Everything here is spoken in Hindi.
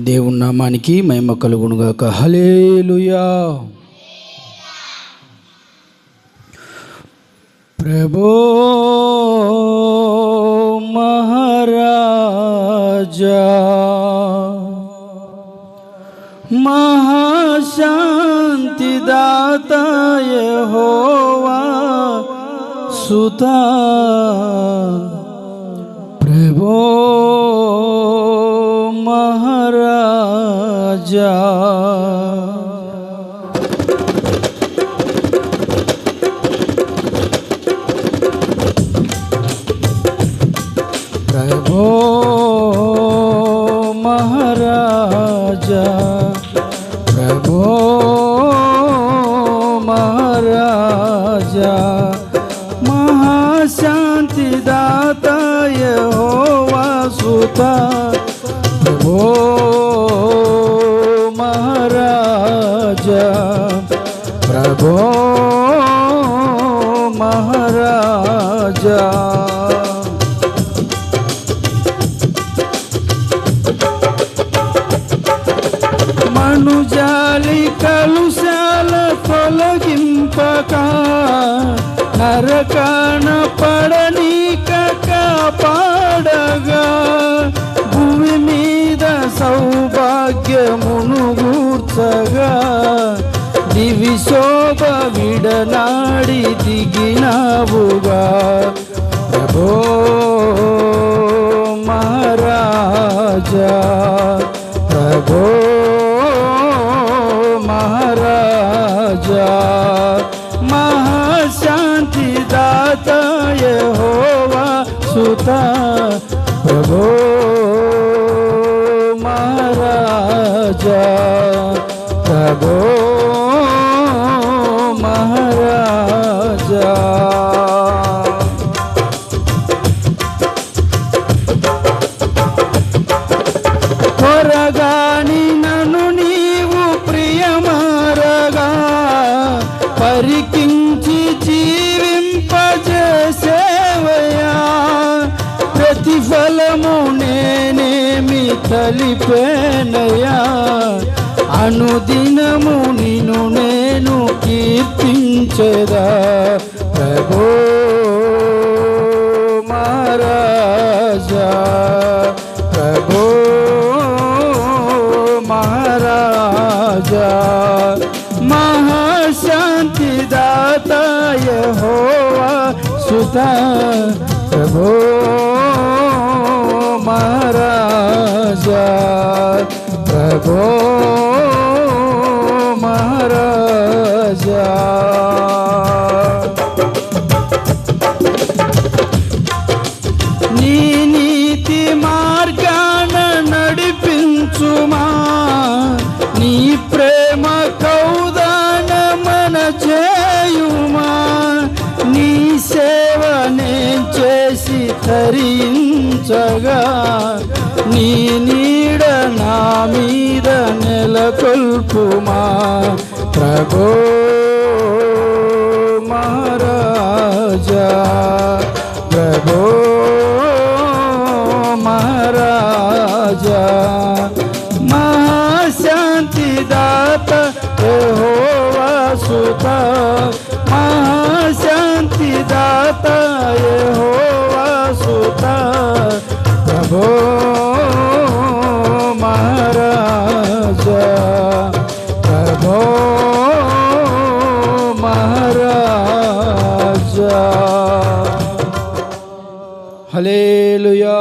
దేవుని నామానికి మహిమ కలుగునుగాక హలేలుయా ప్రభో మహారాజా మహాశాంతి దాతాయ హోవా సుతా जा। प्रभो महाराजा प्रभो महाराजा महाशांति दाता ये हो वासुता। మహారాజా ప్రభో మహారాజా. మనుజాలి కలుశాల తొలగింపక నరకాన పడనీక కాపాడగా భూమి మీద సౌభాగ్యము सग ದಿವಿಸೋಬ ವಿಡಲಾಡಿ ದಿಗಿ ನಾವುಗ ಪ್ರಭೋ ಮಹಾರಾಜ ಪ್ರಭೋ ಮಹಾರಾಜ ಮಹಾಶಾಂತಿ ದಾತ ಯಹೋವ ಸುತ ಪ್ರಭೋ ಮಹಾರಾಜ ప్రభో महाराजा। కొరగాని నన్ను నీవు ప్రియమారగా పరికించి జీవింపజేసేవయా ప్రతిఫలము నేనేమి తలిపేనయా అనుది सच्चिदा प्रभु महाराजा। प्रभु महाराजा। महाशांति दाता हो सुता प्रभु महाराजा। प्रभु महाराजा। ధరించగా నీ నీడ నా మీద నెలకొల్పుమా? ప్రభో మహారాజా ప్రభో మహారాజా. హలేలుయా